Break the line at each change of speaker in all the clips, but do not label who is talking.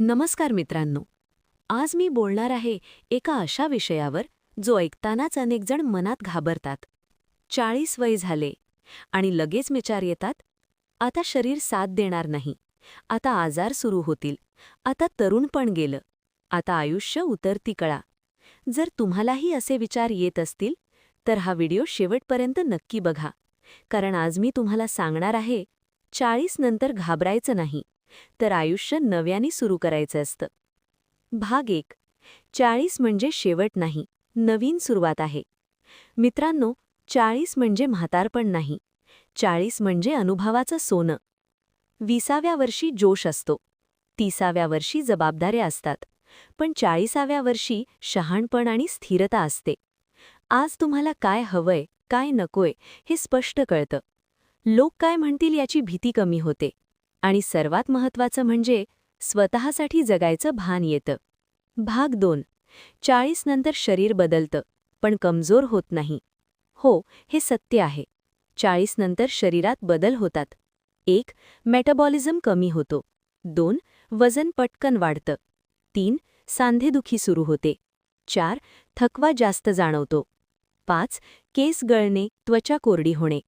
नमस्कार मित्रांनो. आज मी बोलणार आहे एका अशा विषयावर जो ऐकतानाच अनेकजण मनात घाबरतात. चाळीस वय झाले आणि लगेच विचार येतात आता शरीर साथ देणार नाही आता आजार सुरू होतील आता तरुण पण गेलं आता आयुष्य उतरती कळा. जर तुम्हालाही असे विचार येत असतील तर हा व्हिडिओ शेवटपर्यंत नक्की बघा. कारण आज मी तुम्हाला सांगणार आहे चाळीस नंतर घाबरायचं नाही. तर आयुष्य नव्याने सुरू करायचं असतं. भाग एक. चाळीस म्हणजे शेवट नाही नवीन सुरुवात आहे. मित्रांनो चाळीस म्हणजे म्हातारपण नाही चाळीस म्हणजे अनुभवाचं सोनं. विसाव्या वर्षी जोश असतो तिसाव्या वर्षी जबाबदाऱ्या असतात पण चाळीसाव्या वर्षी शहाणपण आणि स्थिरता असते. आज तुम्हाला काय हवंय काय नकोय हे स्पष्ट कळतं. लोक काय म्हणतील याची भीती कमी होते. आणि सर्वात महत्त्वाचं म्हणजे स्वतःसाठी जगायचं भान येतं. भाग दोन. चाळीस नंतर शरीर बदलतं पण कमजोर होत नाही. हो हे सत्य आहे. चाळीस नंतर शरीरात बदल होतात. एक मेटाबॉलिझम कमी होतो. दोन वजन पटकन वाढतं. तीन सांधेदुखी सुरू होते. चार थकवा जास्त जाणवतो. पाच केस गळणे त्वचा कोरडी होणे.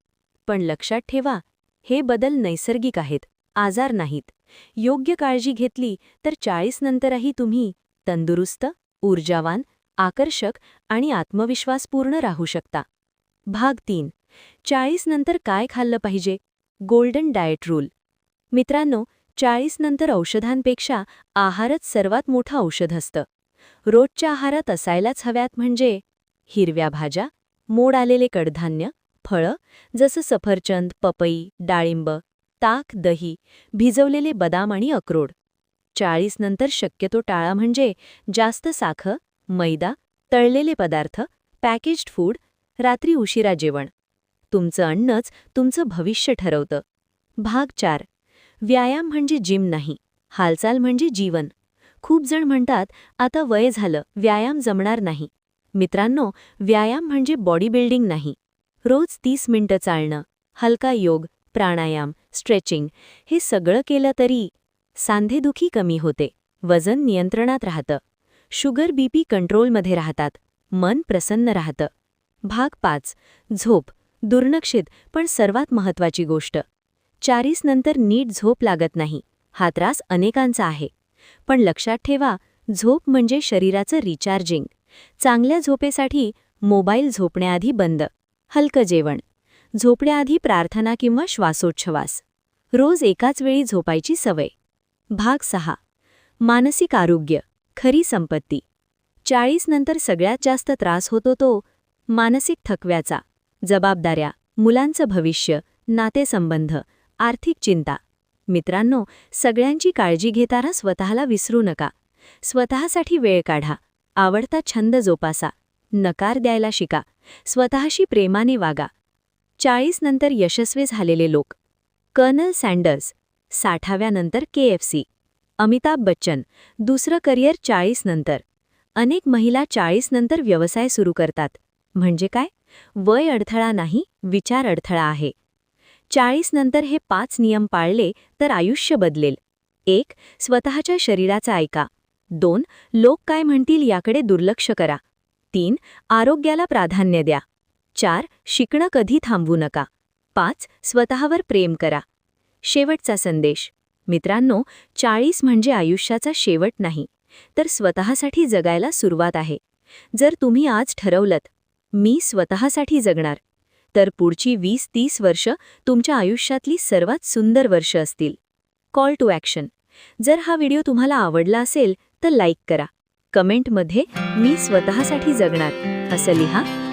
पण लक्षात ठेवा हे बदल नैसर्गिक आहेत. आजार नाहीत. योग्य काळजी घेतली तर चाळीस नंतरही तुम्ही तंदुरुस्त ऊर्जावान आकर्षक आणि आत्मविश्वासपूर्ण राहू शकता. भाग तीन. चाळीस नंतर काय खाल्लं पाहिजे? Golden diet rule. मित्रांनो चाळीस नंतर औषधांपेक्षा आहारच सर्वात मोठं औषध असतं. रोजच्या आहारात असायलाच हव्यात म्हणजे हिरव्या भाज्या मोड आलेले कडधान्य फळं जसं सफरचंद पपई डाळिंब ताक दही भिजवलेले बदाम आणि अक्रोड. चाळीस नंतर शक्यतो टाळा म्हणजे जास्त साखर मैदा तळलेले पदार्थ पॅकेज्ड फूड रात्री उशिरा जेवण. तुमचं अन्नच तुमचं भविष्य ठरवतं. भाग चार. व्यायाम म्हणजे जिम नाही हालचाल म्हणजे जीवन. खूप जण म्हणतात आता वय झालं व्यायाम जमणार नाही. मित्रांनो व्यायाम म्हणजे बॉडी बिल्डिंग नाही. रोज तीस मिनिटं चालणं हलका योग प्राणायाम स्ट्रेचिंग हे सगळं केलं तरी सांधेदुखी कमी होते वजन नियंत्रणात राहतं शुगर बीपी कंट्रोलमध्ये राहतात मन प्रसन्न राहतं. भाग पाच झोप दुर्लक्षित पण सर्वात महत्वाची गोष्ट. चारीस नंतर नीट झोप लागत नाही हा त्रास अनेकांचा आहे. पण लक्षात ठेवा झोप म्हणजे शरीराचं रिचार्जिंग. चांगल्या झोपेसाठी मोबाईल झोपण्याआधी बंद हलकं जेवण. झोपण्याआधी प्रार्थना किंवा श्वासोच्छवास. रोज एकाच वेळी झोपायची सवय. भाग सहा. मानसिक आरोग्य. खरी संपत्ती. चाळीस नंतर सगळ्यात जास्त त्रास होतो तो मानसिक थकव्याचा. जबाबदाऱ्या. मुलांचं भविष्य. नातेसंबंध. आर्थिक चिंता. मित्रांनो सगळ्यांची काळजी घेताना स्वतःला विसरू नका. स्वतःसाठी वेळ काढा. आवडता छंद जोपासा. नकार द्यायला शिका. स्वतःशी प्रेमाने वागा. चाळीस नंतर यशस्वी झालेले लोक. Colonel Sanders साठाव्यानंतर K F C. Amitabh Bachchan दुसरं करिअर चाळीस नंतर. अनेक महिला चाळीस नंतर व्यवसाय सुरू करतात. म्हणजे काय? वय अडथळा नाही विचार अडथळा आहे. चाळीस नंतर हे पाच नियम पाळले तर आयुष्य बदलेल. एक स्वतःच्या शरीराचा ऐका. दोन लोक काय म्हणतील याकडे दुर्लक्ष करा. तीन आरोग्याला प्राधान्य द्या. चार शिकणं कधी थांबवू नका. पाच स्वतःवर प्रेम करा. शेवटचा संदेश. मित्रांनो चाळीस म्हणजे आयुष्याचा शेवट नाही तर स्वतःसाठी जगायला सुरुवात आहे. जर तुम्ही आज ठरवलत मी स्वतःसाठी जगणार तर पुढची वीस तीस वर्ष तुमच्या आयुष्यातली सर्वात सुंदर वर्ष असतील. कॉल टू ॲक्शन जर हा व्हिडिओ तुम्हाला आवडला असेल तर लाईक करा. कमेंटमध्ये मी स्वतःसाठी जगणार असं लिहा.